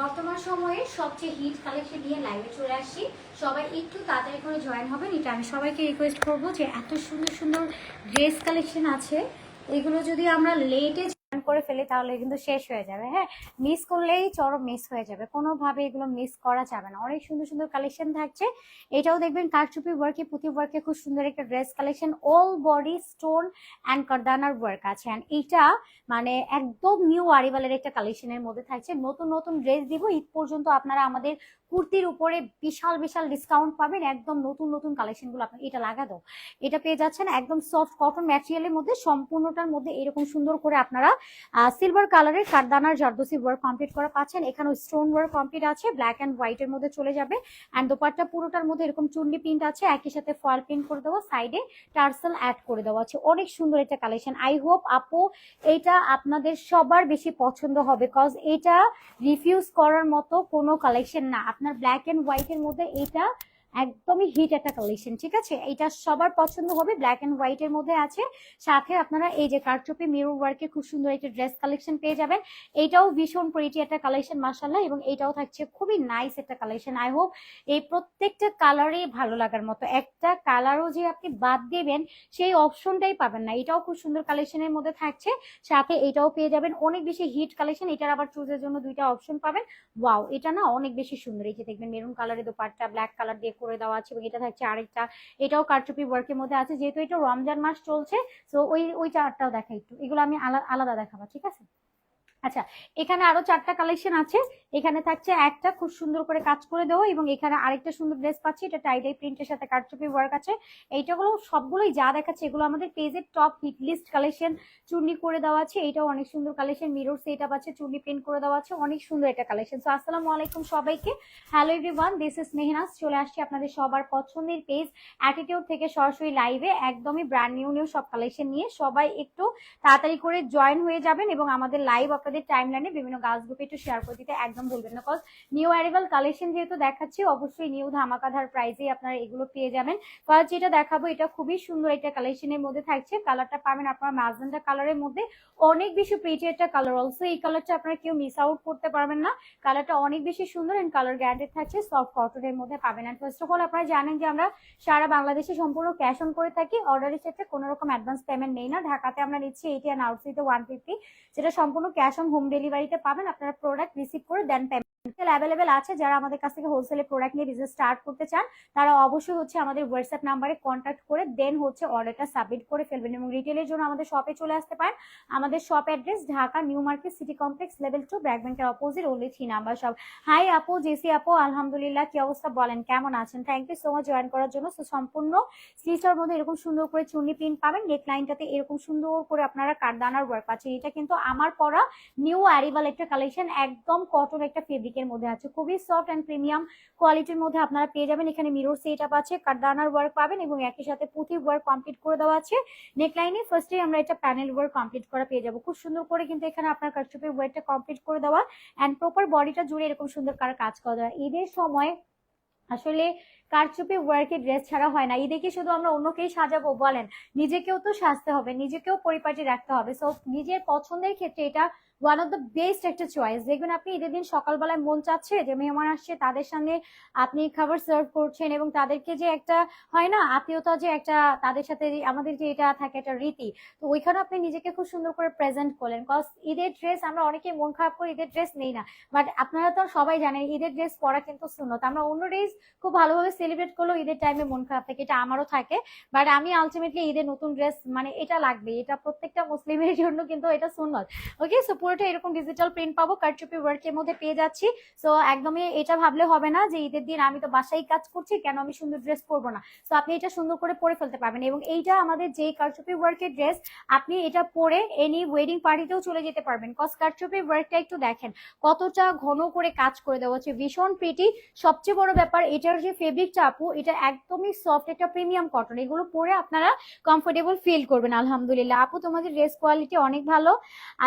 বর্তমান সময়ে সবচেয়ে হিট কালেকশন নিয়ে লাইভে চলে আসছি। সবাই একটু তাড়াতাড়ি করে জয়েন হবেন। এটা আমি সবাইকে রিকোয়েস্ট করব যে এত সুন্দর সুন্দর ড্রেস কালেকশন আছে। এগুলো যদি আমরা লেটে করে ফেলি তাহলে কিন্তু শেষ হয়ে যাবে। হ্যাঁ মিস করলেই চরম মিস হয়ে যাবে। কোনোভাবে এগুলো মিস করা যাবে না। অনেক সুন্দর সুন্দর কালেকশন থাকছে। এটাও দেখবেন কারচুপি ওয়ার্কে পুঁতি ওয়ার্কে খুব সুন্দর একটা dress collection all body stone and কারদানার work আছে। অ্যান্ড এটা মানে একদম নিউ আরিভালের একটা কালেকশনের মধ্যে থাকছে। নতুন নতুন ড্রেস দিব, ঈদ পর্যন্ত আপনারা আমাদের কুর্তির উপরে বিশাল বিশাল ডিসকাউন্ট পাবেন। একদম নতুন নতুন কালেকশনগুলো আপনার এটা লাগা দাও। এটা পেয়ে যাচ্ছেন একদম সফট কটন ম্যাটেরিয়ালের মধ্যে, সম্পূর্ণটার মধ্যে এরকম সুন্দর করে আপনারা সিলভার কালারের কারদানার জারদোসি ওয়ার্ক কমপ্লিট করা পাচ্ছেন। এখানেও স্টোন ওয়ার্ক কমপ্লিট আছে ব্ল্যাক অ্যান্ড হোয়াইটের মধ্যে চলে যাবে। অ্যান্ড দোপাট্টা পুরোটার মধ্যে এরকম চুন্ডি প্রিন্ট আছে, একই সাথে ফয়েল প্রিন্ট করে দেওয়া সাইডে টার্সেল অ্যাড করে দেওয়া আছে। অনেক সুন্দর একটা কালেকশন আই হোপ আপু এইটা আপনাদের সবার বেশি পছন্দ হবে কজ এটা রিফিউজ করার মতো কোনো কালেকশন না। আপনার ব্ল্যাক অ্যান্ড হোয়াইটের মধ্যে এটা একদমই হিট একটা কালেকশন ঠিক আছে? এটা সবার পছন্দ হবে ব্ল্যাক অ্যান্ড হোয়াইটের মধ্যে আছে। সাথে আপনারা এই যে কারচুপি মিরর ওয়ার্কে খুব সুন্দর একটা ড্রেস কালেকশন পেয়ে যাবেন। এইটাও ভীষণ প্রিটি একটা কালেকশন মার্শাল্লাহ এবং এইটাও থাকছে খুবই নাইস একটা কালেকশন আই হোপ এই প্রত্যেকটা কালারই ভালো লাগার মতো। একটা কালারও যে আপনি বাদ দেবেন, সেই অপশনটাই পাবেন না। এটাও খুব সুন্দর কালেকশনের মধ্যে থাকছে। সাথে এটাও পেয়ে যাবেন অনেক বেশি হিট কালেকশন এটার আবার চুজের জন্য দুইটা অপশন পাবেন। ওয়াও এটা না অনেক বেশি সুন্দর। এই যে দেখবেন মেরুন কালারের দোপাট্টা ব্ল্যাক কালার দিয়ে করে দেওয়া আছে এবং এটা থাকছে আরেকটা। এটাও কারচুপি ওয়ার্কের মধ্যে আছে, যেহেতু এটা রমজান মাস চলছে তো ওই ওই চারটাও দেখা একটু। এগুলো আমি আলাদা আলাদা দেখাবো, ঠিক আছে? আচ্ছা এখানে আরও চারটা কালেকশন আছে। এখানে থাকছে একটা খুব সুন্দর করে কাজ করে দেওয়া এবং এখানে আরেকটা সুন্দর ড্রেস পাচ্ছি। এটা টাইডাই প্রিন্টের সাথে কারচুপি ওয়ার্ক আছে। এইটাগুলো সবগুলোই যা দেখাচ্ছে, এগুলো আমাদের পেজের টপ হিট লিস্ট কালেকশন চুন্নি করে দেওয়া আছে এটাও অনেক সুন্দর কালেকশন মিরর সেট আপ আছে, চুন্নি প্রিন্ট করে দেওয়া আছে, অনেক সুন্দর একটা কালেকশন সো আসসালামু আলাইকুম সবাইকে। Hello everyone this is Mehnaz চলে আসছি আপনাদের সবার পছন্দের পেজ অ্যাটিটিউড থেকে সরাসরি লাইভে একদমই ব্র্যান্ড নিউ নিউ সব কালেকশন নিয়ে। সবাই একটু তাড়াতাড়ি করে জয়েন হয়ে যাবেন এবং আমাদের লাইভ আপনাদের টাইম লাইনে বিভিন্ন গাছ গ্রুপে একটু শেয়ার করে দিতে একদম ভুলবেন না। কজ নিউ অ্যারিভাল কালেকশন যেহেতু দেখাচ্ছি, অবশ্যই নিউ ধামাকাধার প্রাইসে আপনারা এগুলো পেয়ে যাবেন। ফার্স্ট যেটা দেখাবো, এটা খুবই সুন্দর একটা কালেকশনের মধ্যে থাকছে। কালারটা পাবেন আপনার ম্যাজেন্টা কালারের মধ্যে। অনেক বেশি প্রিটি একটা কালার অলসো এই কালারটা আপনারা কেউ মিস আউট করতে পারবেন না। কালারটা অনেক বেশি সুন্দর এন্ড কালার গ্যারান্টেড থাকছে। সফট কটনের মধ্যে পাবেন। এন্ড ফার্স্ট অফ অল আপনারা জানেন যে আমরা সারা বাংলাদেশে সম্পূর্ণ ক্যাশ অন করে থাকি। অর্ডারের ক্ষেত্রে কোনো রকম অ্যাডভান্স পেমেন্ট নেই না। ঢাকাতে আমরা নিচ্ছি এইটি অ্যান্ড আউটসাইডে ওয়ান ফিফটি যেটা সম্পূর্ণ ক্যাশ অন হোম ডেলিভারিতে পাবেন। আপনারা প্রোডাক্ট রিসিভ করে দেন পেমেন্ট অ্যাভেলেবেল আছে যারা আমাদের কাছ থেকে হোলসেলে প্রোডাক্ট নিয়ে বিজনেস স্টার্ট করতে চান তারা অবশ্যই হচ্ছে আমাদের হোয়াটসঅ্যাপ নাম্বারে কন্ট্যাক্ট করে দেন হচ্ছে অর্ডারটা সাবমিট করে ফেলবেন এবং রিটেলের জন্য আমাদের শপে চলে আসতে পারেন। আমাদের shop address Dhaka new market city complex level two BRAC ব্যাংকের opposite only three number shop hi আপু জেসি আপু আলহামদুলিল্লাহ কি অবস্থা বলেন? কেমন আছেন? Thank you so much join করার জন্য। So, সম্পূর্ণ স্লিচটার মধ্যে এরকম সুন্দর করে চুন্নি প্রিন্ট পাবেন নেক লাইনটাতে এরকম সুন্দর করে আপনারা কারদানার ওয়ার্ক পাচ্ছেন। এটা কিন্তু আমার পরা নিউ অ্যারিভাল একটা কালেকশন একদম কটন একটা ফেব্রিকের মধ্যে আছে। খুবই সফট অ্যান্ড প্রিমিয়াম কোয়ালিটির মধ্যে আপনারা পেয়ে যাবেন। এখানে মিরর সেট আপ আছে কারদানার ওয়ার্ক পাবেন এবং একই সাথে পুঁথি ওয়ার্ক কমপ্লিট করে দেওয়া আছে। নেকলাইনে ফার্স্টে আমরা এটা প্যানেল ওয়ার্ক কমপ্লিট করা পেয়ে যাব। খুব সুন্দর করে কিন্তু এখানে আপনার কারচুপের ওয়ার্কটা কমপ্লিট করে দেওয়া অ্যান্ড প্রপার বডিটা জুড়ে এরকম সুন্দর করে কাজ করা দেওয়া। ঈদের সময় আসলে কারচুপি ওয়ার্কে ড্রেস ছাড়া হয় না। ঈদে কি শুধু আমরা অন্যকেই সাজাবো বলেন। নিজেকেও তো সাজতে হবে, নিজেকেও পরিপাটি রাখতে হবে। সো নিজের পছন্দের ক্ষেত্রে এটা ওয়ান অফ দ্য বেস্ট একটা চয়েস দেখবেন আপনি ঈদের দিন সকালবেলায় মন চাচ্ছে যে মেহমান আসছে, তাদের সামনে আপনি খাবার সার্ভ করছেন এবং তাদেরকে যে একটা হয় না, আত্মীয়তা যে একটা তাদের সাথে আমাদের যে এটা থাকে একটা রীতি, তো ওইখানে আপনি নিজেকে খুব সুন্দর করে প্রেজেন্ট করলেন। কজ ঈদের ড্রেস আমরা অনেকেই মন খারাপ করে ঈদের ড্রেস নেই না বাট আপনারা তো সবাই জানেন ঈদের ড্রেস পরা কিন্তু সুন্নত। আমরা অন্য ড্রেস খুব ভালোভাবে সেলিব্রেট করলেও ঈদের টাইমে মন খারাপ থাকে, এটা আমারও থাকে বাট আমি আলটিমেটলি ঈদের নতুন ড্রেস মানে এটা লাগবে, এটা প্রত্যেকটা মুসলিমের জন্য কিন্তু এটা সুন্নত। ওকে সো পুরোটা এরকম ডিজিটাল প্রিন্ট পাবো কারচুপি ওয়ার্কের মধ্যে পেয়ে যাচ্ছি। সো একদমই এটা ভাবলে হবে না যে ঈদের দিন আমি তো বাসায় কাজ করছি, কেন আমি সুন্দর ড্রেস পরবো না? সো আপনি এটা সুন্দর করে পরে ফেলতে পারবেন এবং এইটা আমাদের যে কারচুপি ওয়ার্কের ড্রেস আপনি এটা পরে এনি ওয়েডিং পার্টিতেও চলে যেতে পারবেন। কজ কারচুপি ওয়ার্কটা একটু দেখেন, কতটা ঘন করে কাজ করে দেওয়া হচ্ছে। ভীষণ প্রিটি সবচেয়ে বড় ব্যাপার, এটার যে ফেব্রিকটা আপু, এটা একদমই সফট একটা প্রিমিয়াম কটন এগুলো পরে আপনারা কমফোর্টেবল ফিল করবেন, আলহামদুলিল্লাহ। আপু, তোমাদের ড্রেস কোয়ালিটি অনেক ভালো।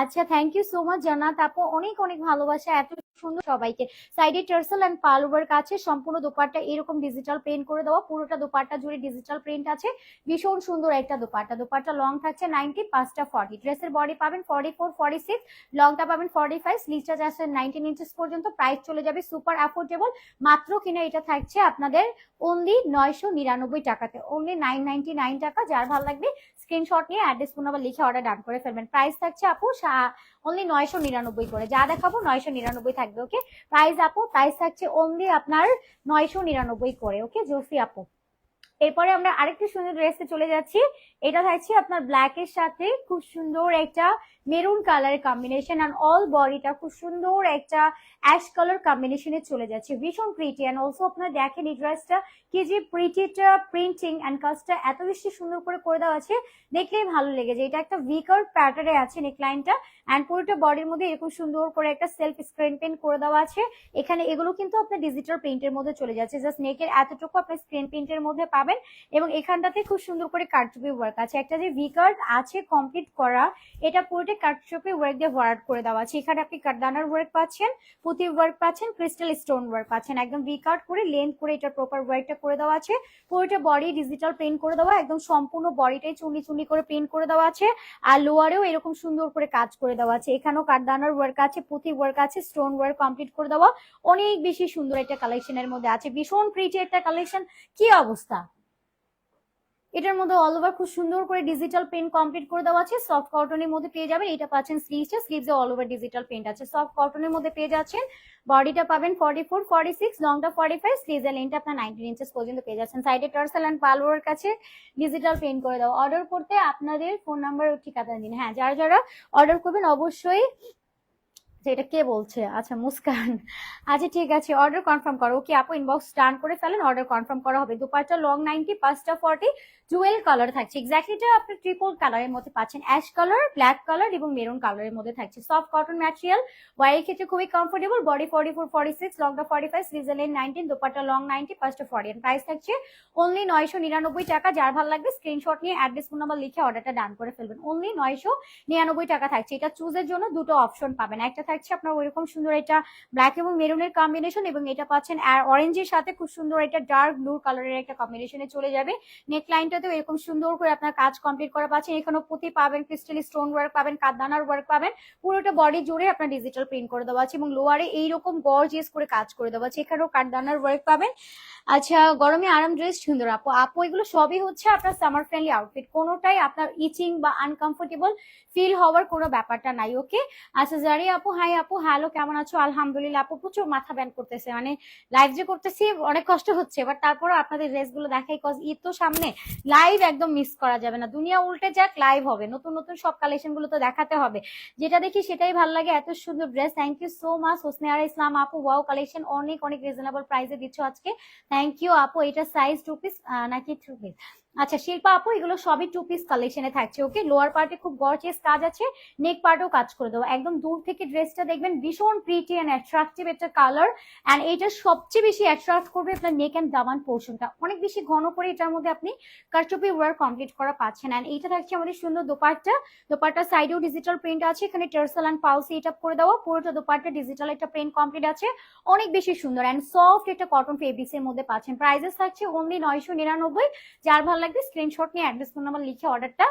আচ্ছা থ্যাংক ইউ সো মাচ জান্নাত আপু। অনেক অনেক ভালোবাসা। এত সুন্দর সবাইকে। সাইডে টার্সেল অ্যান্ড পাল ওয়ার্ক আছে সম্পূর্ণ দোপাট্টা এরকম ডিজিটাল প্রিন্ট করে দেওয়া। পুরোটা দোপাট্টা জুড়ে ডিজিটাল প্রিন্ট আছে। ভীষণ সুন্দর একটা দোপাট্টা। দোপাট্টা লং থাকছে নাইনটি পাঁচটা ফর্টি ড্রেসের বডি পাবেন ফর্টি ফোর ফর্টি সিক্স লংটা পাবেন ফর্টি ফাইভ স্লিভটা যাচ্ছে নাইনটিন ইঞ্চেস পর্যন্ত প্রাইস চলে যাবে। সুপার অ্যাফোর্ডেবল মাত্র কিনা এটা থাকছে আপনাদের অনলি নয়শো নিরানব্বই টাকাতে। অনলি নাইন নাইনটি নাইন টাকা। যার ভালো লাগবে স্ক্রিনশট নিয়ে অ্যাড্রেস ফোন নাম্বার লিখে অর্ডার ডান করে ফেলবেন। প্রাইস থাকছে আপু অনলি নয়শো নিরানব্বই করে। যা দেখাবো নয়শো নিরানব্বই থাকবে ওকে প্রাইস আপু প্রাইস থাকছে অনলি আপনার নয়শো নিরানব্বই করে ওকে জোসি আপু। এরপরে আমরা আরেকটি সুন্দর ড্রেসে চলে যাচ্ছি। এটা থাকছে আপনার ব্ল্যাক এর সাথে খুব সুন্দর একটা মেরুন কালারের কম্বিনেশন আর অল বডিটা খুব সুন্দর একটা অ্যাশ কালার কম্বিনেশনে চলে যাচ্ছে। ভীষণ প্রিটি অ্যান্ড অলসো আপনার দেখেন এই ড্রেসটা কি যে প্রিটিটা প্রিন্টিং অ্যান্ড কাজটা এত বেশি সুন্দর করে করে দেওয়া আছে, দেখলেই ভালো লেগে যায়। এটা একটা ভিকার প্যাটার্নে আছে নেকলাইনটা অ্যান্ড পুরোটা বডির মধ্যে এরকম সুন্দর করে একটা সেলফ স্ক্রিন প্রিন্ট করে দেওয়া আছে। এখানে এগুলো কিন্তু আপনার ডিজিটাল প্রিন্টের মধ্যে চলে যাচ্ছে। জাস্ট নেকের এতটুকু আপনার স্ক্রিন প্রিন্টের মধ্যে পাবেন এবং এখানটাতে খুব সুন্দর করে কারচুপি ওয়ার্ক আছে একটা যে ভি কার্ড আছে কমপ্লিট করা, এটা পুরোটা কারচুপি ওয়ার্ক দিয়ে ভরাট করে দেওয়া আছে। এখানে আপনি কাঠদানার ওয়ার্ক পাচ্ছেন, পুঁতি ওয়ার্ক পাচ্ছেন ক্রিস্টাল স্টোন ওয়ার্ক পাচ্ছেন। একদম ভি কার্ড করে লেন্থ করে এটা প্রপার ওয়ার্কটা করে দেওয়া আছে। পুরোটা বডি ডিজিটাল প্রিন্ট করে দেওয়া, একদম সম্পূর্ণ বডিটাই চুনি চুনি করে প্রিন্ট করে দেওয়া আছে। আর লোয়ারেও এরকম সুন্দর করে কাজ করে দেওয়া আছে। এখানেও কাঠদানার ওয়ার্ক আছে, পুঁতি ওয়ার্ক আছে স্টোন ওয়ার্ক কমপ্লিট করে দেওয়া। অনেক বেশি সুন্দর একটা কালেকশনের মধ্যে আছে। ভীষণ প্রিটি একটা কালেকশন কি অবস্থা? এটার মধ্যে অল ওভার খুব সুন্দর করে ডিজিটাল প্রিন্ট কমপ্লিট করে দেওয়া আছে। সফট কটনের মধ্যে পেয়ে যাবেন, এটা পাচ্ছেন স্লিভসটা স্লিভসে অল ওভার ডিজিটাল প্রিন্ট আছে। সফট কটনের মধ্যে পেয়ে যাচ্ছেন বডিটা পাবেন ফর্টি ফোর ফর্টি সিক্স লংটা ফর্টি ফাইভ স্লিভসের লেনটা আপনার নাইনটিন ইঞ্চেস পর্যন্ত পেয়ে যাচ্ছেন। সাইডে টার্সেল অ্যান্ড পালোয়ার কাছে ডিজিটাল প্রিন্ট করে দাও অর্ডার করতে আপনাদের ফোন নাম্বার ঠিকানা দিন। হ্যাঁ যারা যারা অর্ডার করবেন অবশ্যই যে এটা কে বলছে? আচ্ছা মুস্কান। আচ্ছা ঠিক আছে অর্ডার কনফার্ম করো। ওকে আপু ইনবক্স ডান করে ফেলেন অর্ডার কনফার্ম করা হবে। দুপাটটা লং নাইনটি পাঁচটা ফর্টি জুয়েল কালার থাকছে। এক্স্যাক্টলি এটা আপনি ট্রিপল কালারের মধ্যে পাচ্ছেন। অ্যাশ কালার ব্ল্যাক কালার এবং মেরুন কালারের মধ্যে থাকছে। সফট কটন ম্যাটেরিয়াল ওয়াইয়ের ক্ষেত্রে খুবই comfortable body forty four forty six লংটা forty five সিজেলেন নাইনটিন দুপাট্টা লং নাইনটি পাঁচটা ফর্টি প্রাইস থাকছে অনলি নয়শো নিরানব্বই টাকা। যার ভালো লাগবে স্ক্রিনশট নিয়ে অ্যাড্রেস ফোন নাম্বার লিখে অর্ডারটা ডান করে ফেলবেন। অনলি নয়শো নিরানব্বই টাকা থাকছে। এটা চুজের জন্য দুটো অপশন পাবেন। একটা থাকছে আপনার ওইরকম সুন্দর এটা ব্ল্যাক এবং মেরুনের কম্বিনেশন এবং এটা পাচ্ছেন অরেঞ্জের সাথে খুব সুন্দর এটা ডার্ক ব্লু কালারের একটা কম্বিনেশনে চলে যাবে। নেক লাইনটাতেও এরকম সুন্দর করে আপনার কাজ কমপ্লিট করা পাচ্ছেন। এখানেও পুঁতি পাবেন ক্রিস্টাল স্টোন ওয়ার্ক পাবেন কাদানার ওয়ার্ক পাবেন। পুরোটা বডি জুড়ে আপনার ডিজিটাল প্রিন্ট করে দেওয়া আছে এবং লোয়ারে এইরকম গর্জিয়াস করে কাজ করে দেওয়া আছে। এখানেও কাঠদানার ওয়ার্ক পাবেন। আচ্ছা গরমে আরাম ড্রেস সুন্দর আপু। আপু, এগুলো সবই হচ্ছে আপনার সামার ফ্রেন্ডলি আউটফিট কোনোটাই আপনার ইচিং বা আনকমফোর্টেবল ফিল হওয়ার কোনো ব্যাপারটা নাই ওকে আচ্ছা জারি আপু হাই আপু হ্যালো কেমন আছো? আলহামদুলিল্লাহ, আপু, প্রচুর মাথা ব্যান করতেছে। মানে লাইভ যে করতেছি, অনেক কষ্ট হচ্ছে। বাট তারপরও আপনাদের ড্রেসগুলো দেখাই কজ ঈদ তো সামনে। লাইভ একদম মিস করা যাবে না। দুনিয়া উল্টে যাক লাইভ হবে। নতুন নতুন সব কালেকশনগুলো তো দেখাতে হবে। যেটা দেখি সেটাই ভালো লাগে, এত সুন্দর dress thank you so much Hosne Ara Islam আপু। ওয়াও কালেকশন অনেক অনেক রিজনেবল প্রাইসে দিচ্ছ আজকে। থ্যাংক ইউ আপু। এটা সাইজ টু পিস নাকি থ্রু পিস আচ্ছা শিল্পা আপু, এগুলো সবই টু পিস কালেকশনে থাকছে ওকে লোয়ার পার্টে খুব গর্জিয়াস কাজ আছে নেক পার্টেও কাজ করে দেবো। একদম দূর থেকে ড্রেসটা দেখবেন, ভীষণ প্রিটি অ্যান্ড অ্যাট্রাকটিভ একটা কালার অ্যান্ড এইটা সবচেয়ে বেশি অ্যাট্রাক্ট করবে আপনার নেক অ্যান্ড দামান পোর্শনটা অনেক বেশি ঘন করে এটার মধ্যে আপনি কারচুপি ওয়ার কমপ্লিট করা পাচ্ছেন অ্যান্ড এইটা থাকছে আমাদের সুন্দর দোপাট্টা। দোপাট্টার সাইডেও ডিজিটাল প্রিন্ট আছে, এখানে টার্সাল অ্যান্ড পাউসি এটা করে দেওয়া। পুরোটা দোপাট্টা ডিজিটাল একটা প্রিন্ট কমপ্লিট আছে, অনেক বেশি সুন্দর অ্যান্ড সফট একটা কটন ফেব্রিক্স এর মধ্যে পাচ্ছেন। প্রাইসেস থাকছে অনলি নয়শো নিরানব্বই, যার ভালো লাগবে? স্ক্রিনশট নিয়ে অ্যাড্রেস ফোন নাম্বার লিখে অর্ডারটা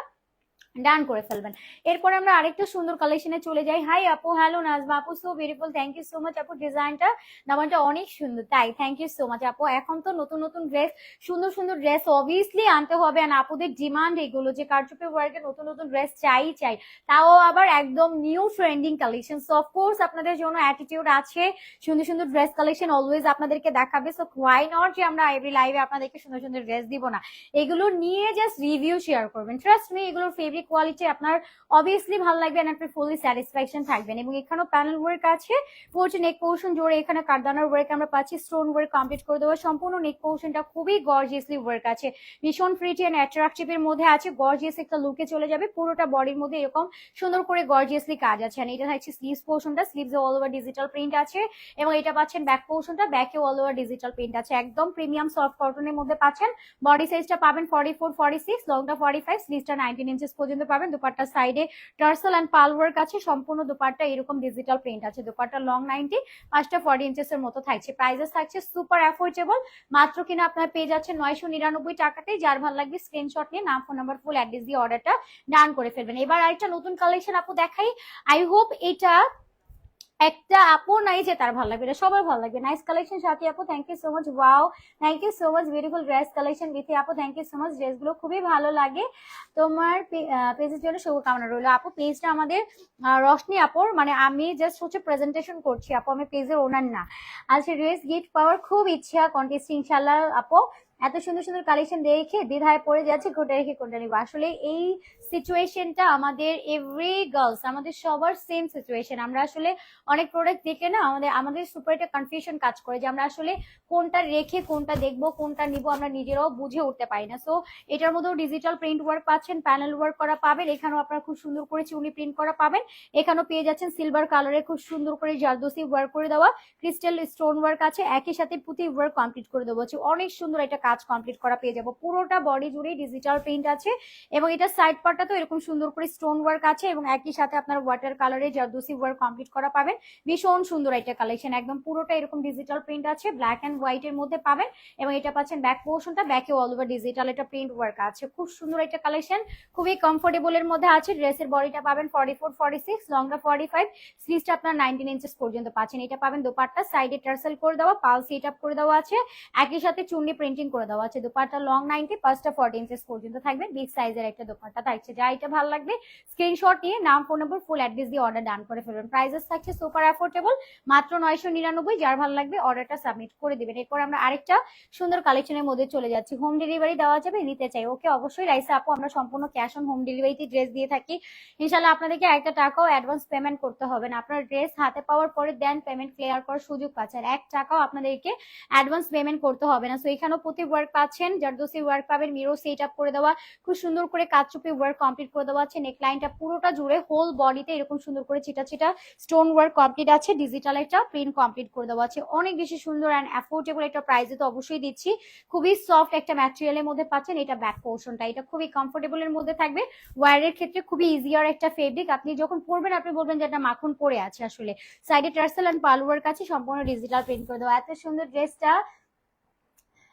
ডান করে ফেলবেন। এরপরে আমরা আরেকটা সুন্দর কালেকশনে চলে যাই। হাই আপু হ্যালো নাজমা আপু so beautiful thank you so much আপু ডিজাইনটা নামাটা অনেক সুন্দর। তাই থ্যাংক ইউ সো মাচ আপু এখন তো নতুন নতুন ড্রেস সুন্দর সুন্দর ড্রেস অবভিয়াসলি আনতে হবে আর আপুদের ডিমান্ড এগুলো যে কারচুপি ওয়ার্কের নতুন নতুন ড্রেস চাই চাই, তাও আবার একদম new trending collection so of course আপনাদের জন্য অ্যাটিটিউড আছে। সুন্দর সুন্দর ড্রেস কালেকশন অলওয়েজ আপনাদেরকে দেখাবে। সো হোয়াই নট যে আমরা এভরি লাইভে আপনাদেরকে সুন্দর সুন্দর ড্রেস দিব না? এগুলো নিয়ে জাস্ট রিভিউ শেয়ার করবেন। ট্রাস্ট মি এগুলোর ফেব্রিক কোয়ালিটি আপনার অবভিয়াসলি ভালো লাগবে and আপনি ফুললি স্যাটিসফ্যাকশন থাকবেন এবং এখানেও প্যানেল ওয়ার্ক আছে। পুরো নেক পোর্শন জোরে এখানে কারদানার ওয়ার্ক আমরা পাচ্ছি। স্টোন ওয়ার্ক কমপ্লিট করে দেওয়া সম্পূর্ণ নেক পোর্শনটা খুবই গর্জিয়াসলি ওয়ার্ক আছে। ভীষণ ফ্রিটি অ্যান্ড অ্যাট্রাকটিভ এর মধ্যে আছে। গর্জিয়াস একটা লুকে চলে যাবে। পুরোটা বডির মধ্যে এরকম সুন্দর করে গর্জিয়াসলি কাজ আছে। এটা থাকছে স্লিভস পোর্শনটা sleeves all over digital print আছে। এবং এটা পাচ্ছেন ব্যাক পোর্শনটা ব্যাকে অল ওভার ডিজিটাল প্রিন্ট আছে। একদম প্রিমিয়াম সফট কটনের মধ্যে পাচ্ছেন। বডি সাইজটা পাবেন ফর্টি ফোর ফর্টি সিক্স লংটা ফর্টি ফাইভ স্লিভসটা নাইনটিন ইঞ্চেস পর্যন্ত পর্যন্ত পাবেন। দুপাট্টা সাইডে টার্সেল অ্যান্ড পাল ওয়ার্ক আছে। সম্পূর্ণ দুপাট্টা এরকম ডিজিটাল প্রিন্ট আছে। দুপাট্টা লং নাইনটি পাঁচটা ফর্টি ইঞ্চেস এর মতো থাকছে। প্রাইজেস থাকছে সুপার অ্যাফোর্ডেবল মাত্র কিনা আপনার পেয়ে যাচ্ছে নয়শো নিরানব্বই টাকাতে যার ভালো লাগবে স্ক্রিনশট নিয়ে নাম ফোন নাম্বার ফুল অ্যাড্রেস দিয়ে অর্ডারটা ডান করে ফেলবেন। এবার আরেকটা নতুন কালেকশন আপু দেখাই। আই হোপ এটা একটা আপু নাই যে তার ভালো লাগবে এটা সবার ভালো লাগবে। নাইস কালেকশন সাথী আপু thank you so much wow thank you so much beautiful dress collection Bithi আপু থ্যাংক ইউ সো মাচ ড্রেসগুলো খুবই ভালো লাগে। তোমার পেজের জন্য শুভকামনা রইল। আপু পেজটা আমাদের রশনি আপুর মানে আমি জাস্ট হচ্ছে প্রেজেন্টেশন করছি, আপু, আমি পেজের ওনার না। আজকে ড্রেস গিফট পাওয়ার খুব ইচ্ছা কন্টেস্ট ইনশাল্লাহ আপু। এত সুন্দর সুন্দর কালেকশন দেখে দ্বিধায় পড়ে যাচ্ছে, কোনটা রেখে কোনটা নিবো। আসলে এই সিচুয়েশনটা আমাদের এভরি গার্লস আমাদের সবার সেম সিচুয়েশন আমরা আসলে অনেক প্রোডাক্ট দেখে না, আমাদের আমাদের সুপার একটা কনফিউশন কাজ করে যে আমরা আসলে কোনটা রেখে কোনটা দেখব, কোনটা নিব, আমরা নিজেরাও বুঝে উঠতে পারি না। সো এটার মধ্যেও ডিজিটাল প্রিন্ট ওয়ার্ক পাচ্ছেন প্যানেল ওয়ার্ক করা পাবেন, এখানেও আপনারা খুব সুন্দর করে চুনি প্রিন্ট করা পাবেন। এখানেও পেয়ে যাচ্ছেন সিলভার কালারে খুব সুন্দর করে জারদোসি ওয়ার্ক করে দেওয়া ক্রিস্টাল স্টোন ওয়ার্ক আছে, একই সাথে পুঁতি ওয়ার্ক কমপ্লিট করে দেবো। অনেক সুন্দর একটা কাজ কমপ্লিট করা পেয়ে যাব। পুরোটা বডি জুড়ে ডিজিটাল প্রিন্ট আছে এবং এটা সাইড পার্টটা তো এরকম সুন্দর করে স্টোন ওয়ার্ক আছে এবং একই সাথে আপনার ওয়াটার কালারে জারদোসি ওয়ার্ক কমপ্লিট করা পাবেন। ভীষণ সুন্দর একটা কালেকশন একদম পুরোটা এরকম ডিজিটাল প্রিন্ট আছে ব্ল্যাক অ্যান্ড হোয়াইট এর মধ্যে পাবেন এবং এটা পাচ্ছেন ব্যাক পোর্শনটা ব্যাকে অল ওভার ডিজিটাল এটা প্রিন্ট ওয়ার্ক আছে। খুব সুন্দর একটা কালেকশন খুবই কমফোর্টেবল এর মধ্যে আছে ড্রেসের বডিটা পাবেন ফর্টি ফোর ফর্টি সিক্স লংটা ফর্টি ফাইভ স্লিভসটা আপনার নাইনটিন ইঞ্চেস পর্যন্ত পাচ্ছেন। এটা পাবেন দোপাট্টা সাইডে টার্সেল করে দেওয়া পাল সেট আপ করে দেওয়া আছে, একই সাথে চুন্নি প্রিন্টিং করে দেওয়া আছে। দোপাট্টা লং নাইনটি পাঁচটা ফর্টি ইঞ্চেস পর্যন্ত থাকবে বিগ সাইজের একটা দোপাট্টা থাকছে যা এটা ভালো লাগবে স্ক্রিনশট নিয়ে নাম ফোন নম্বর ফুল অ্যাড্রেস দিয়ে অর্ডার ডান করে ফেলবেন প্রাইসেস থাকছে সুপার অ্যাফোর্ডেবল মাত্র নয়শো নিরানব্বই, যার ভালো লাগবে অর্ডারটা সাবমিট করে দিবেন। এরপর আমরা আরেকটা সুন্দর কালেকশনের মধ্যে চলে যাচ্ছি। হোম ডেলিভারি দেওয়া যাবে, নিতে চাই। ওকে, অবশ্যই রাইসা আপু, আমরা সম্পূর্ণ ক্যাশ অন হোম ডেলিভারিতে ড্রেস দিয়ে থাকি। ইনশাল্লাহ আপনাদেরকে একটা টাকাও অ্যাডভান্স পেমেন্ট করতে হবে না। আপনার ড্রেস হাতে পাওয়ার পরে দেন পেমেন্ট ক্লিয়ার করার সুযোগ পাচ্ছেন এক টাকাও আপনাদেরকে অ্যাডভান্স পেমেন্ট করতে হবে না। সো এখানেও প্রতি ওয়ার্ক পাচ্ছেন। জারদোসি ওয়ার্ক পাবেন মিরো সেট আপ করে দেওয়া, খুব সুন্দর করে কাচুপি ওয়ার্ক কমপ্লিট করে দেওয়া আছে নেকলাইনটা পুরোটা জুড়ে হোল বডিতে এরকম সুন্দর করে চিটা চিটা স্টোন ওয়ার্ক কমপ্লিট আছে ডিজিটাল একটা প্রিন্ট কমপ্লিট করে দেওয়া আছে। অনেক বেশি সুন্দর অ্যান্ড অ্যাফোর্ডেবল একটা প্রাইসে তো অবশ্যই দিচ্ছি। খুবই সফট একটা ম্যাটেরিয়ালের মধ্যে পাচ্ছেন, এটা ব্যাক পোর্শনটা এটা খুবই কমফোর্টেবল এর মধ্যে থাকবে। ওয়ারের ক্ষেত্রে খুবই ইজিয়ার একটা ফেব্রিক আপনি যখন পরবেন, আপনি বলবেন যে এটা মাখন পরে আছে আসলে। সাইডে টার্সেল অ্যান্ড পালুয়ার কাছে সম্পূর্ণ ডিজিটাল প্রিন্ট করে দেওয়া। এত সুন্দর ড্রেসটা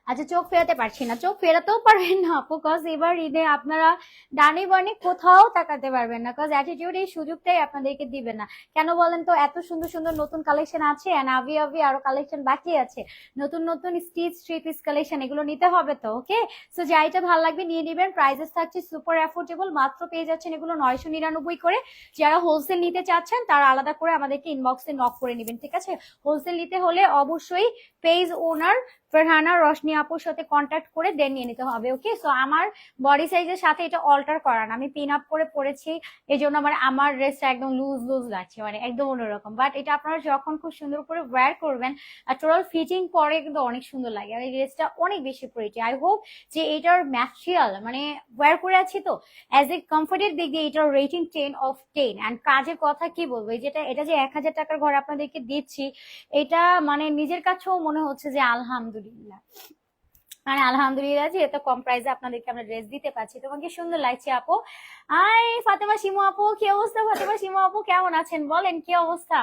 আচ্ছা চোখ ফেরাতে পারছি না। চোখ ফেরাতেও পারবেন না বিকজ এবার ঈদে আপনারা ডানে বানে কোথাও তাকাতে পারবেন না বিকজ অ্যাটিটিউড এই সুযোগটাই আপনাদেরকে দিবে না। কেন বলেন তো, এত সুন্দর সুন্দর নতুন কালেকশন আছে অ্যান্ড আবি আবি আরও কালেকশন বাকি আছে। নতুন নতুন স্টিচ থ্রি পিস কালেকশন এগুলো নিতে হবে তো ওকে সো যাইটা ভালো লাগবে নিয়ে নেবেন প্রাইজেস থাকছে সুপার অ্যাফোর্ডেবল মাত্র পেয়ে যাচ্ছেন এগুলো নয়শো নিরানব্বই করে। যারা হোলসেল নিতে চাচ্ছেন, তারা আলাদা করে আমাদেরকে ইনবক্সে নক করে নেবেন, ঠিক আছে? হোলসেল নিতে হলে অবশ্যই পেজ ওনার ফেরহানা, রশনি আপুর সাথে কন্ট্যাক্ট করে দেন নিয়ে নিতে হবে ওকে সো আমার বডি সাইজের সাথে এটা অল্টার করা না। আমি পিন আপ করে পরেছি এই জন্য মানে আমার ড্রেসটা একদম লুজ লুজ লাগছে মানে একদম অন্যরকম। বাট এটা আপনারা যখন খুব সুন্দর করে ওয়্যার করবেন, আর টোটাল ফিটিং পরে কিন্তু অনেক সুন্দর লাগে, আর এই ড্রেসটা অনেক বেশি প্রিটি আই হোপ যে এটার ম্যাটেরিয়াল মানে ওয়্যার করে আছি তো অ্যাজ এ কমফোর্টের দিক দিয়ে এটার rating ten of ten and কাজের কথা কি বলব যেটা, এটা যে এক হাজার টাকার ঘর আপনাদেরকে দিচ্ছি, এটা মানে নিজের কাছেও মনে হচ্ছে যে আলহামদুলিল্লাহ। alhamdulillah. মানে আলহামদুলিল্লাহ যে এত কম প্রাইসে আপনাদেরকে আমরা ড্রেস দিতে পারছি, তোমাকে সুন্দর লাগছে আপু। আই ফাতেমা শিমু আপু, কি অবস্থা? ফাতেমা শিমু আপু, কেমন আছেন? বলেন, কি অবস্থা?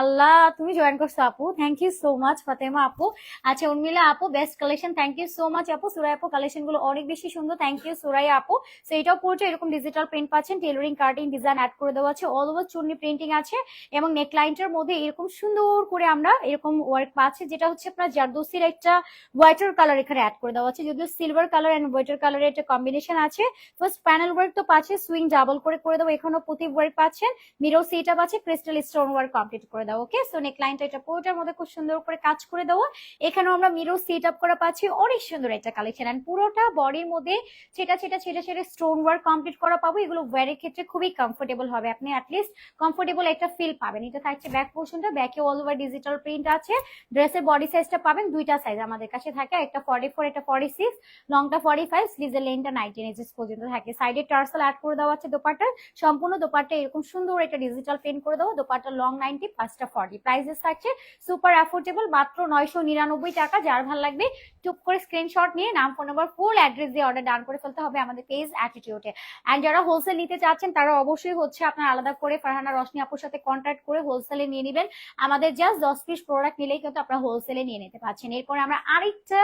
আল্লাহ, তুমি জয়েন করছ আপু। Thank you so much Fatema আপু। আচ্ছা উর্মিলা আপু best collection thank you so much আপু। সুরাই আপু কালেকশনগুলো অনেক বেশি সুন্দর। থ্যাংক ইউ সুরাই আপু। সো এটাও পড়ছে, এরকম ডিজিটাল প্রিন্ট পাচ্ছেন টেলারিং কার্টিং ডিজাইন অ্যাড করে দেওয়া আছে। অল ওভার চুন্নি প্রিন্টিং আছে এবং নেক নেকলাইনটার মধ্যে এরকম সুন্দর করে আমরা এরকম ওয়ার্ক পাচ্ছি, যেটা হচ্ছে আপনার জারদোসির একটা হোয়াইটার কালার এখানে অ্যাড করে দেওয়া আছে যদিও সিলভার কালার এন্ড হোয়াইটার কালারের একটা কম্বিনেশন আছে ফার্স্ট প্যানেল ওয়ার্ক তো পাচ্ছে সুইং ডাবল করে করে দেবো। এখানেও প্রতি ওয়ার্ক পাচ্ছেন মিরো সেট আপ আছে ক্রিস্টাল স্টোন ওয়ার্ক কমপ্লিট করে দাও ওকে সো নেকলাইনটা এটা পুরোটার মধ্যে খুব সুন্দর করে কাজ করে দেবো। এখানেও আমরা মিরো সেট আপ করা পাচ্ছি, অনেক সুন্দর একটা কালেকশন এন্ড পুরোটা বডির মধ্যে ছেটা ছেটা ছেটা ছেটা স্টোন ওয়ার্ক কমপ্লিট করা পাবো। এগুলো ওয়ারের ক্ষেত্রে খুবই কমফোর্টেবল হবে। আপনি অ্যাটলিস্ট কমফোর্টেবল একটা ফিল পাবেন। এটা থাকছে ব্যাক পোর্শনটা ব্যাকে অল ওভার ডিজিটাল প্রিন্ট আছে। ড্রেসের বডি সাইজটা পাবেন, দুইটা সাইজ আমাদের কাছে থাকে, একটা ফর্টি ফোর এটা ফর্টি সিক্স লংটা ফর্টি ফাইভ স্লিজের লেনটা নাইনটিন ইঞ্চেস পর্যন্ত থাকে। সাইডে টার্সেল অ্যাড করে দেওয়া আছে দোপাট্টার সম্পূর্ণ দোপাট্টা এরকম সুন্দর একটা ডিজিটাল প্রিন্ট করে দেবো। দোপাট্টা লং নাইনটি পাঁচটা ফর্টি প্রাইসেস থাকছে সুপার অ্যাফোর্ডেবল মাত্র নয়শো নিরানব্বই টাকা। যার ভালো লাগবে টুক করে স্ক্রিনশট নিয়ে নাম ফোন নাম্বার ফুল অ্যাড্রেস দিয়ে অর্ডার ডান করে ফেলতে হবে আমাদের পেজ অ্যাটিটিউডে অ্যান্ড যারা হোলসেল নিতে চাচ্ছেন, তারা অবশ্যই হচ্ছে আপনার আলাদা করে ফারহানা রশনি আপুর সাথে কন্ট্যাক্ট করে হোলসেলে নিয়ে নেবেন। আমাদের জাস্ট দশ পিস প্রোডাক্ট নিলেই কিন্তু আপনারা হোলসেলে নিয়ে নিতে পারছেন। এরপরে আমরা আরেকটা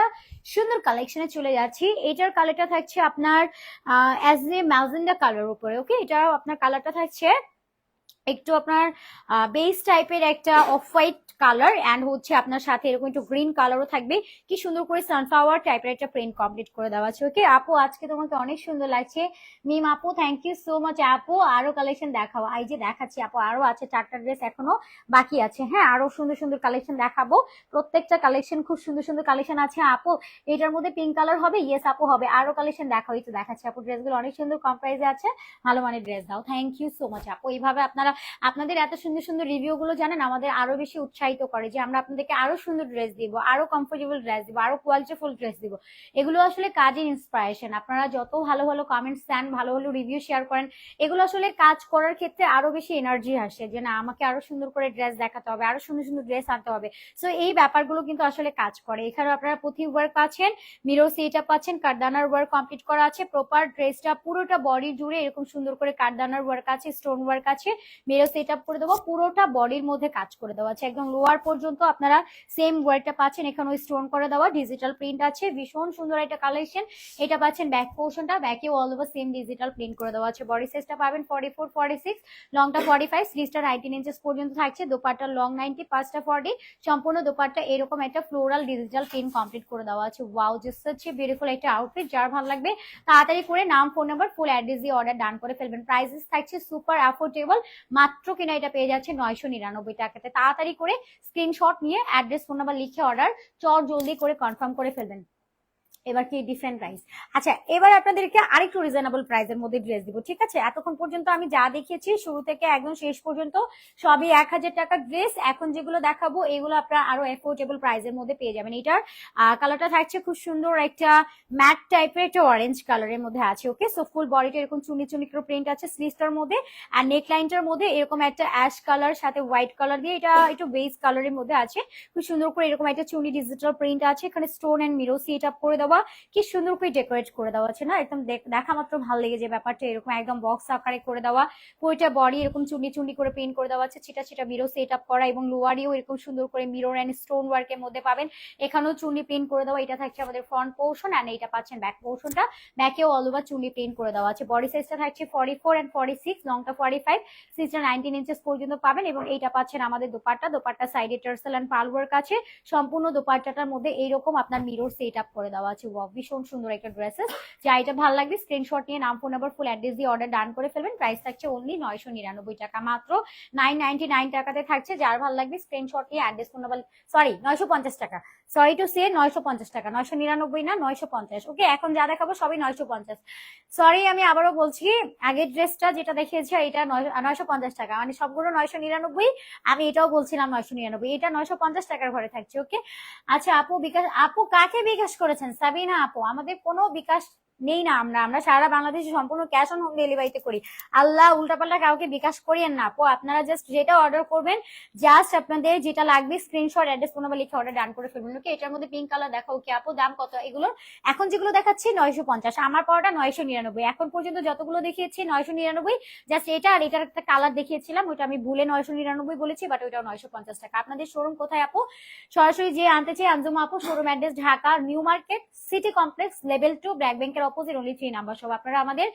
সুন্দর কালেকশনে চলে যাচ্ছি। এটার কালারটা থাকছে আপনার অ্যাজ এ ম্যাজেন্ডা কালার উপরে ওকে এটাও আপনার কালারটা থাকছে একটু আপনার বেস টাইপের একটা অফ হোয়াইট কালার অ্যান্ড হচ্ছে আপনার সাথে এরকম একটু গ্রিন কালারও থাকবে। কি সুন্দর করে সানফ্লাওয়ার টাইপের একটা প্রিন্ট কমপ্লিট করে দেওয়া আছে ওকে আপু, আজকে তোমাকে অনেক সুন্দর লাগছে। মিম আপু থ্যাংক ইউ সো মাচ আপু, আরও কালেকশন দেখাও। এই যে দেখাচ্ছি আপু, আরও আছে, চারটা ড্রেস এখনও বাকি আছে হ্যাঁ? আরও সুন্দর সুন্দর কালেকশন দেখাবো। প্রত্যেকটা কালেকশন খুব সুন্দর সুন্দর কালেকশন আছে, আপু। এটার মধ্যে পিঙ্ক কালার হবে? ইয়েস আপু, হবে। আরও কালেকশন দেখাও। এই তো দেখাচ্ছি আপু ড্রেসগুলো অনেক সুন্দর, কম আছে। ভালো মানের ড্রেস দাও। থ্যাংক ইউ সো মাচ আপু। এইভাবে আপনারা আপনাদের এত সুন্দর সুন্দর রিভিউ গুলো জানেন, আমাদের আরও বেশি উৎসাহিত করে যে আমরা আপনাদেরকে আরও সুন্দর ড্রেস দিব, আরও কমফোর্টেবল ড্রেস দিব, আরও কোয়ালিটিফুল ড্রেস দিব। এগুলো আসলে কাজের ইন্সপিরেশন আপনারা যত ভালো ভালো কমেন্টস দেন, ভালো ভালো রিভিউ শেয়ার করেন, এগুলো আসলে কাজ করার ক্ষেত্রে আরও বেশি এনার্জি আসে যে না, আমাকে আরও সুন্দর করে ড্রেস দেখাতে হবে, আরও সুন্দর সুন্দর ড্রেস আনতে হবে। সো এই ব্যাপারগুলো কিন্তু আসলে কাজ করে। এখানে আপনারা পুঁথি ওয়ার্ক পাচ্ছেন মিরো সেটা পাচ্ছেন, কারদানার ওয়ার্ক কমপ্লিট করা আছে প্রপার ড্রেসটা পুরোটা বডি জুড়ে এরকম সুন্দর করে কারদানার ওয়ার্ক আছে স্টোন ওয়ার্ক আছে। মেরো সেট আপ করে দেবো। পুরোটা বডির মধ্যে কাজ করে দেওয়া আছে। একদম লোয়ার পর্যন্ত আপনারা সেম ওয়ার্কটা পাচ্ছেন। এখানে ওই স্টোন করে দেওয়া। ডিজিটাল প্রিন্ট আছে। ভীষণ সুন্দর একটা কালেকশন এটা পাচ্ছেন ব্যাক পোর্শনটা ব্যাকেও all over same digital print করে দেওয়া আছে। বডি সাইজটা পাবেন ফর্টি ফোর ফর্টি সিক্স লংটা ফর্টি ফাইভ স্লিজটা নাইনটিন ইঞ্চেস পর্যন্ত থাকছে। দোপাট্টা লং নাইনটি পাঁচটা ফর্টি সম্পূর্ণ দোপাট্টা এরকম একটা ফ্লোরাল ডিজিটাল প্রিন্ট কমপ্লিট করে দেওয়া আছে। ওয়াও জাস্ট হচ্ছে বিউটিফুল একটা আউটফিট যার ভালো লাগবে, তাড়াতাড়ি করে নাম ফোন নাম্বার ফুল অ্যাড্রেস দিয়ে অর্ডার ডান করে ফেলবেন। প্রাইসেস থাকছে সুপার অ্যাফোর্ডেবল মাত্র কিনা এটা পেয়ে যাচ্ছে নয়শো নিরানব্বই টাকাতে। তাড়াতাড়ি করে স্ক্রিনশট নিয়ে অ্যাড্রেস ফোন নাম্বার লিখে অর্ডার চর জলদি করে কনফার্ম করে ফেলবেন। এবার কি ডিফারেন্ট প্রাইস আচ্ছা এবার আপনাদেরকে আরেকটু রিজনেবল প্রাইসের মধ্যে ড্রেস দিব ঠিক আছে? এতক্ষণ পর্যন্ত আমি যা দেখিয়েছি শুরু থেকে একদম শেষ পর্যন্ত সবই এক হাজার টাকার ড্রেস এখন যেগুলো দেখাবো এগুলো আপনারা আরও অ্যাফোর্ডেবল প্রাইসের মধ্যে পেয়ে যাবেন। এটার কালারটা থাকছে খুব সুন্দর একটা ম্যাট টাইপের একটা অরেঞ্জ কালারের মধ্যে আছে ওকে সো ফুল বডিটা এরকম চুনি চুনি করে প্রিন্ট আছে স্লিভসটার মধ্যে আর নেক লাইনটার মধ্যে এরকম একটা অ্যাশ কালার সাথে হোয়াইট কালার দিয়ে এটা একটু বেস কালারের মধ্যে আছে। খুব সুন্দর করে এরকম একটা চুনি ডিজিটাল প্রিন্ট আছে। এখানে stone and mirror set up করে দেওয়া কি সুন্দর করে ডেকোরেট করে দেওয়া আছে না? একদম দেখ- মাত্র ভালো লেগে যে ব্যাপারটা। এরকম একদম বক্স আকারে করে দেওয়া। পুরোটা বডি এরকম চুনি চুনি করে পেন্ট করে দেওয়া আছে। ছিটা ছিটা মিরো সেট আপ করা এবং লোয়ারিও এরকম সুন্দর করে মিরর অ্যান্ড স্টোন ওয়ার্কের মধ্যে পাবেন। এখানেও চুনি প্রিন্ট করে দেওয়া। এটা থাকছে আমাদের ফ্রন্ট পোর্শন অ্যান্ড এটা পাচ্ছেন ব্যাক পোর্শনটা ব্যাকেও অল ওভার চুনি প্রিন্ট করে দেওয়া আছে। বডি সাইজটা থাকছে forty four and forty six লংটা forty five সিক্সটা নাইনটিন ইঞ্চেস পর্যন্ত পাবেন এবং এইটা পাচ্ছেন আমাদের দোপাট্টা। দোপাট্টা সাইডে টার্সেল অ্যান্ড পাল ওয়ার্ক আছে। সম্পূর্ণ দোপাট্টাটার মধ্যে এইরকম আপনার মিরর সেট আপ করে দেওয়া আছে। ওয়াও ভীষণ সুন্দর একটা ড্রেসেস যা এটা ভালো লাগবে স্ক্রিনশট নিয়ে নাম ফোন নাম্বার ফুল অ্যাড্রেস দিয়ে অর্ডার ডান করে ফেলবেন। প্রাইস থাকছে অনলি নয়শো নিরানব্বই টাকা মাত্র। নাইন নাইনটি নাইন টাকাতে থাকছে। যার ভালো লাগবে স্ক্রিনশট নিয়ে অ্যাড্রেস ফোন নাম্বার সরি নয়শো পঞ্চাশ টাকা। সরি টু সে নয়শো পঞ্চাশ টাকা, নয়শো নিরানব্বই না, নয়শো পঞ্চাশ। ওকে এখন যা দেখাবো সবই নয়শো পঞ্চাশ। সরি আমি আবারও বলছি আগের ড্রেসটা যেটা দেখিয়েছি, এটা নয়শো পঞ্চাশ টাকা। মানে সবগুলো নয়শো নিরানব্বই, আমি এটাও বলছিলাম নয়শো নিরানব্বই। এটা নয়শো পঞ্চাশ টাকার ঘরে থাকছে ওকে আচ্ছা আপু বিকাশ, আপু কাকে বিকাশ করেছেন? সাবিনা আপু আমাদের কোনো বিকাশ নেই না আমরা আমরা সারা বাংলাদেশে সম্পূর্ণ ক্যাশ অন হোম ডেলিভারিতে করি। আল্লাহ উল্টাপাল্টা কাউকে বিকাশ করিয়েন না। আপু, আপনারা জাস্ট যেটা অর্ডার করবেন জাস্ট আপনাদের যেটা লাগবে স্ক্রিনশট অ্যাড্রেস নাম্বার লিখে অর্ডার ডান করে ফেলবেন ওকে এটার মধ্যে পিঙ্ক কালার দেখাও কি আপু, দাম কত? এগুলো এখন যেগুলো দেখাচ্ছি, নয়শো পঞ্চাশ। আমার পরটা নয়শো নিরানব্বই। এখন পর্যন্ত যতগুলো দেখিয়েছি, নয়শো নিরানব্বই। জাস্ট এটা আর এটার একটা কালার দেখিয়েছিলাম ওইটা আমি ভুলে নয়শো নিরানব্বই বলেছি বাট ওইটাও নয়শো পঞ্চাশ টাকা। আপনাদের শোরুম কোথায়, আপু? সরাসরি যে আনতে চাই আঞ্জুমা আপু showroom address Dhaka, new market city complex level two BRAC ব্যাংকের অপোজিট অনলি থ্রি নাম্বার সব আপনারা আমাদের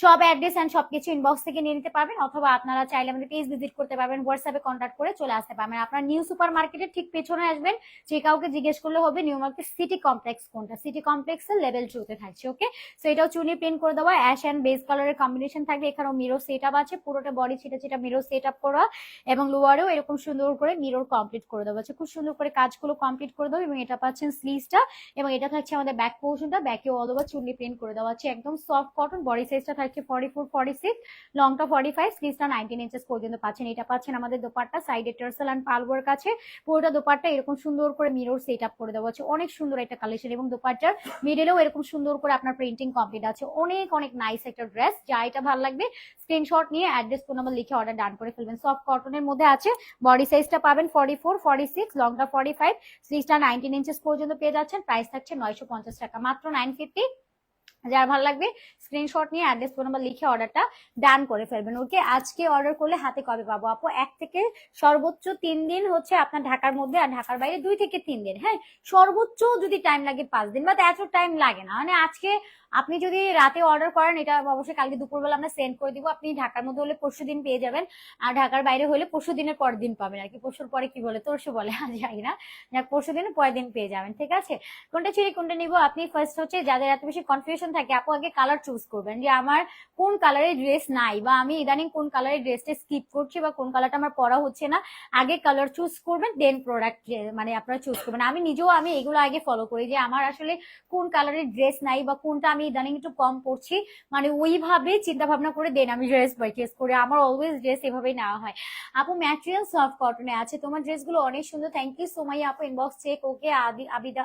সব অ্যাড্রেস এন্ড সবকিছু ইনবক্স থেকে নিয়ে নিতে পারবেন, অথবা আপনারা চাইলে আমাদের পেজ ভিজিট করতে পারবেন হোয়াটসঅ্যাপে কন্ট্যাক্ট করে চলে আসতে পারবেন। আপনার নিউ সুপার মার্কেটের ঠিক পেছনে আসবেন, যে কাউকে জিজ্ঞেস করলে হবে নিউ মার্কেট সিটি কমপ্লেক্স কোনটা? সিটি কমপ্লেক্সের লেভেল টুতে থাকছে ওকে সো এটাও চুনি প্রিন্ট করে দেওয়া অ্যাশ অ্যান্ড বেস কালারের কম্বিনেশন থাকবে এখানেও মিরো সেট আপ আছে, পুরোটা বডি ছিটা ছিটা মিরো সেট আপ করা, এবং লোয়ারেও এরকম সুন্দর করে মিরর কমপ্লিট করে দেওয়া আছে। খুব সুন্দর করে কাজগুলো কমপ্লিট করে দেবো এবং এটা পাচ্ছেন স্লিভসটা এবং এটা থাকছে আমাদের ব্যাক পোর্শনটা ব্যাকে অল ওভার চুনি প্রিন্ট করে দেওয়া আছে। একদম সফট কটন বডি সাইজটা থাকছে ফর্টি ফোর ফর্টি সিক্স লংটা ফর্টি ফাইভ স্লিভসটা নাইনটিন ইঞ্চেস পর্যন্ত পাচ্ছেন। এটা পাচ্ছেন আমাদের দোপাট্টা সাইডে টার্সেল অ্যান্ড পাল ওয়ার্ক আছে। পুরোটা দোপাট্টা এরকম সুন্দর করে মিরর সেট আপ করে দেওয়া আছে। অনেক সুন্দর একটা কালেকশন এবং দোপাট্টার মিডলেও এরকম সুন্দর করে আপনার প্রিন্টিং কমপ্লিট আছে। অনেক অনেক নাইস একটা ড্রেস যা এটা ভালো লাগবে স্ক্রিনশট নিয়ে অ্যাড্রেস ফোন নাম্বার লিখে অর্ডার ডান করে ফেলবেন। সফট কটনের মধ্যে আছে। বডি সাইজটা পাবেন ফর্টি ফোর ফর্টি সিক্স লংটা ফর্টি ফাইভ স্লিভসটা নাইনটিন ইঞ্চেস পর্যন্ত পেয়ে যাচ্ছেন। প্রাইস থাকছে নয়শো পঞ্চাশ টাকা। মাত্র নাইন ফিফটি যার ভালো লাগবে স্ক্রিনশট নিয়ে অ্যাড্রেস ফোন নাম্বার লিখে অর্ডারটা ডান করে ফেলবেন। ওকে, আজকে অর্ডার করলে হাতে কবে পাবো? আপু, এক থেকে সর্বোচ্চ তিন দিন হচ্ছে আপনার ঢাকার মধ্যে আর ঢাকার বাইরে দুই থেকে তিন দিন হ্যাঁ? সর্বোচ্চ যদি টাইম লাগে পাঁচ দিন বা এত টাইম লাগে না। মানে আজকে আপনি যদি রাতে অর্ডার করেন, এটা অবশ্যই কালকে দুপুরবেলা আমরা সেন্ড করে দিব। আপনি ঢাকার মধ্যে হলে পরশু দিন পেয়ে যাবেন। আর ঢাকার বাইরে হলে পরশু দিনের পর দিন পাবেন আর কি। পরশুর পরে কি বলে তোরশু বলে জানি না। যাক, পরশু দিনের পরের দিন পেয়ে যাবেন, ঠিক আছে? কোনটা ছিঁড়ে কোনটা নিবো? আপনি ফার্স্ট হচ্ছে, যাদের এত বেশি কনফিউশন থাকে, আপু আগে কালার চুজ করবেন। যে আমার কোন কালারের ড্রেস নাই বা আমি ইদানিং কোন কালারের ড্রেসটা স্কিপ করছি বা কোন কালারটা আমার পরা হচ্ছে না, আগে কালার চুজ করবেন দেন প্রোডাক্ট মানে আপনারা চুজ করবেন। আমি নিজেও আমি এগুলো আগে ফলো করি যে আমার আসলে কোন কালারের ড্রেস নাই বা কোনটা আমি ইদানিং একটু কম পড়ছি। মানে ওইভাবে চিন্তা ভাবনা করে দেন আমি ড্রেস পারচেস করে। আমার অলওয়েজ ড্রেস এভাবেই নেওয়া হয়। আপু ম্যাটেরিয়াল সফট কটনে আছে। তোমার ড্রেসগুলো অনেক সুন্দর। থ্যাংক ইউ সো মাই আপু। ইনবক্স চেক ওকে আদি আবিদা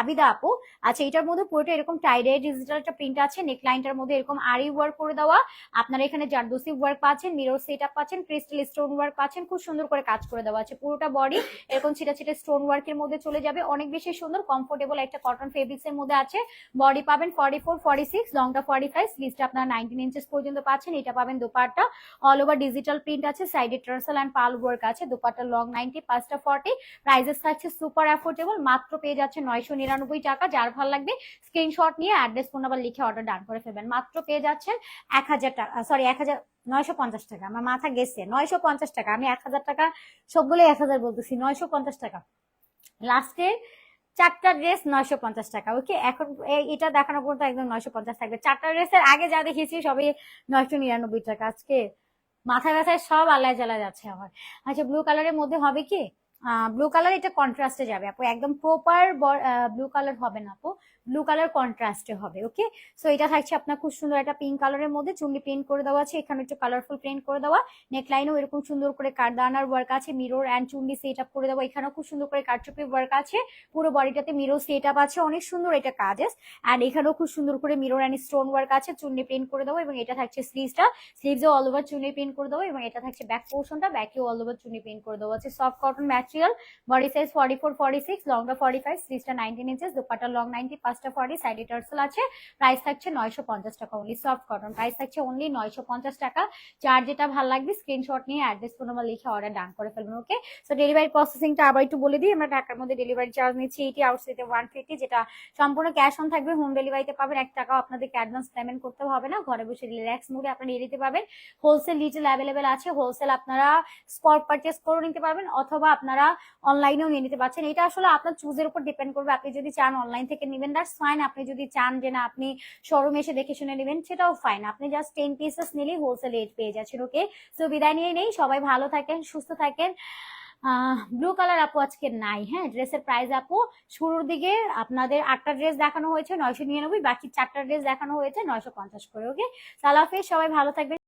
আবিদা আপু আচ্ছা এটার মধ্যে পুরোটা এরকম টাইডে ডিজিটাল একটা প্রিন্ট আছে নেক লাইনটার মধ্যে এরকম আরি ওয়ার্ক করে দেওয়া। আপনারা এখানে জারদোসি ওয়ার্ক পাচ্ছেন মিরর সেট আপ পাচ্ছেন ক্রিস্টাল স্টোন ওয়ার্ক পাচ্ছেন, খুব সুন্দর করে কাজ করে দেওয়া আছে। পুরোটা বডি এরকম ছিটা ছিটা স্টোন ওয়ার্কের মধ্যে চলে যাবে। অনেক বেশি সুন্দর কমফোর্টেবল একটা কটন ফেব্রিক্স এর মধ্যে আছে। বডি পাবেন ফর্টি ফোর ফর্টি সিক্স লংটা ফর্টি ফাইভ স্লিভসটা আপনার নাইনটিন ইঞ্চেস পর্যন্ত পাচ্ছেন, এটা পাবেন dupatta. All over digital print আছে সাইডে টার্সেল অ্যান্ড পাল ওয়ার্ক আছে, দোপাট্টা লং নাইনটি পাঁচটা ফর্টি প্রাইজেস থাকছে সুপার অ্যাফোর্ডেবল মাত্র পেয়ে যাচ্ছে নয়শো নিরানব্বই টাকা, যার ভালো লাগবে স্ক্রিনশট নিয়ে অ্যাড্রেস ফোন নাম্বার লিখে অর্ডার ডান করে ফেলবেন। মাত্র পেয়ে যাচ্ছেন এক হাজার টাকা সরি এক হাজার নয়শো পঞ্চাশ টাকা। আমার মাথা গেছে। নয়শো পঞ্চাশ টাকা। আমি এক হাজার টাকা সবগুলো এক হাজার বলতেছি। নয়শো পঞ্চাশ টাকা। লাস্টের চারটা ড্রেস নয়শো পঞ্চাশ টাকা। ওকে এখন এটা দেখানো পর্যন্ত একদম নয়শো পঞ্চাশ থাকবে। চারটা ড্রেসের আগে যা দেখেছি সবই নয়শো নিরানব্বই টাকা। আজকে মাথা ব্যথায় সব আলায় জ্বালা যাচ্ছে আমার। আচ্ছা ব্লু কালারের মধ্যে হবে কি? ব্লু কালার এটা কন্ট্রাস্টে যাবে। আপু, একদম প্রপার ব্লু কালার হবে না আপু। ব্লু কালার কন্ট্রাস্টে হবে ওকে সো এটা থাকছে আপনার খুব সুন্দর একটা পিঙ্ক কালারের মধ্যে। চুন্ডি প্রিন্ট করে দেওয়া আছে, এখানে একটু কালারফুল প্রিন্ট করে দেওয়া। নেকলাইনও এরকম সুন্দর করে কারদানার ওয়ার্ক আছে মিরর অ্যান্ড চুন্ডি সেট আপ করে দেওয়া। এখানেও খুব সুন্দর করে কারচুপি ওয়ার্ক আছে। পুরো বডিটাতে মিরর সেট আপ আছে, অনেক সুন্দর এটা কাজ অ্যান্ড এখানেও খুব সুন্দর করে মিরর অ্যান্ড স্টোন ওয়ার্ক আছে চুন্ডি প্রিন্ট করে দেবো এবং এটা থাকছে স্লিভসটা স্লিভসও অল ওভার চুন্ডি প্রিন্ট করে দেবো এবং এটা থাকছে ব্যাক পোর্শনটা ব্যাকেও অল ওভার চুন্ডি প্রিন্ট করে দেওয়া আছে। Soft cotton material body size forty four forty six লংটা forty five স্লিভসটা nineteen inches dupatta long ninety পাঁচটা ফর্টি সাইডে টার্সেল আছে প্রাইস থাকছে নয়শো পঞ্চাশ টাকা অনলি সফট কটন প্রাইস থাকছে অনলি নয়শো পঞ্চাশ টাকা। যার যেটা ভালো লাগবে স্ক্রিনশট নিয়ে অ্যাড্রেস ফোন নাম্বার লিখে অর্ডার ডান করে ফেলবেন ওকে সো ডেলিভারি প্রসেসিংটা আবার একটু বলে দিই, আমরা ঢাকার মধ্যে ডেলিভারি চার্জ নিচ্ছি এইটি আউটসাইডে ওয়ান ফিফটি যেটা সম্পূর্ণ ক্যাশ অন থাকবে হোম ডেলিভারিতে পাবেন, এক টাকাও আপনাদেরকে অ্যাডভান্স পেমেন্ট করতে হবে না, ঘরে বসে রিল্যাক্স মুডে আপনারা নিয়ে নিতে পারবেন। হোলসেল রিটেল অ্যাভেলেবেল আছে হোলসেল আপনারা স্পট পারচেস করে নিতে পারবেন, অথবা আপনারা অনলাইনেও নিয়ে নিতে পারছেন। এটা আসলে আপনার চুজের উপর ডিপেন্ড করবে। আপনি যদি চান অনলাইন থেকে নেবেন দ্যাটস ফাইন আপনি যদি চান যে না, আপনি শোরুমে এসে দেখে শুনে নেবেন, সেটাও ফাইন আপনি জাস্ট টেন পিসেস নিলেই হোলসেল রেট পেয়ে যাচ্ছেন ওকে সো বিদায় নিয়ে নেই। সবাই ভালো থাকেন, সুস্থ থাকেন। ব্লু কালার আপু আজকে নাই হ্যাঁ? ড্রেসের প্রাইস আপু, শুরুর দিকে আপনাদের আটটা ড্রেস দেখানো হয়েছে, নয়শো নিরানব্বই, বাকি চারটা ড্রেস দেখানো হয়েছে, নয়শো পঞ্চাশ করে ওকে সালাফে সবাই ভালো থাকবেন।